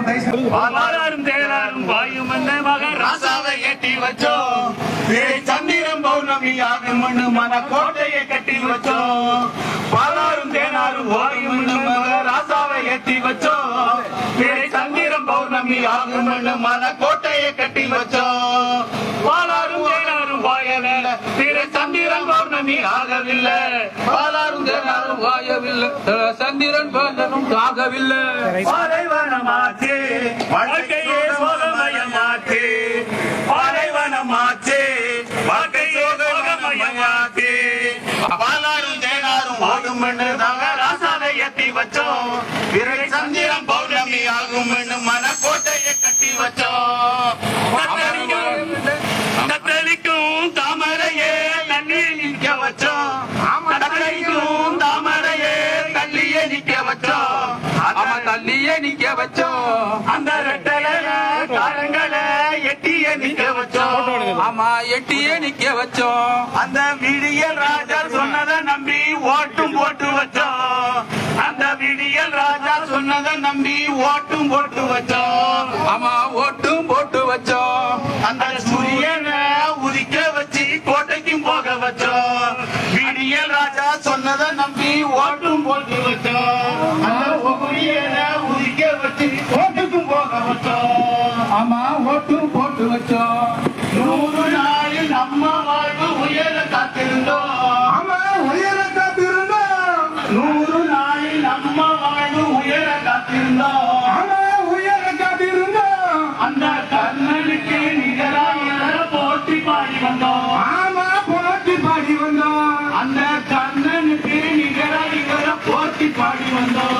பாலாரும் தேராரும் வாயும் ராசாவை ஏற்றி வச்சோம். சந்திரம் பௌர்ணமி ஆகும் மன கோட்டையை கட்டி வச்சோம். பாலாரும் தேனாரும் வாயும் சந்திரம் பௌர்ணமி ஆகும் மன கோட்டையை கட்டி வச்சோம். பாலாரும் தேனாரும் வாயல திரு சந்திரன் பௌர்ணமி ஆகவில்லை. பாலாரும் தேனாரும் வாயவில்லை. சந்திரன் பௌர்ணமும் ஆகவில்லை. வாழ்க்கையே சோகமயமாச்சு பாலைவனமாச்சு வாழ்க்கையே சோகமயமாச்சு பாலாரும் தேனாரும் ஆகும் தாங்க ராசாவை ஏத்தி வச்சோம். விரை சந்திரம் பௌர்ணமி ஆகும் மனக்கோட்டையை கட்டி வச்சோம். கத்தரிக்கும் தாமரையே தண்ணி நிக்க வச்சோம். கத்தரிக்கும் தாமரையே தள்ளியே நிக்க வச்சோம். தள்ளியே நிக்க வச்சோம். ஆமா எட்டியே நிக்க வச்சோம். அந்த விடியல் ராஜா சொன்னதை நம்பி ஓட்டும் போட்டு வச்சோம். அந்த விடியல் ராஜா சொன்னதை நம்பி ஓட்டும் போட்டு வச்சோம். ஆமா ஓட்டும் போட்டு வச்சோம். அந்த சூரியனை உதிக்க வச்சு கோட்டைக்கும் போக வச்சோம். விடியல் ராஜா சொன்னதை நம்பி ஓட்டும் போட்டு வச்சோம். அந்த சூரியனை உதிக்க வச்சு கோட்டைக்கும் போக வச்சோம். ஆமா ஓட்டும் போட்டு வச்சோம். நம்ம வாழ்வு உயர காத்திருந்தோம் ஆமா உயர காத்திருந்தோம் அந்த கர்ணனுக்கு நிகராக போட்டி பாடி வந்தோம் ஆமா போட்டி பாடி வந்தோம் அந்த கர்ணனுக்கு நிகராக போட்டி பாடி வந்தோம்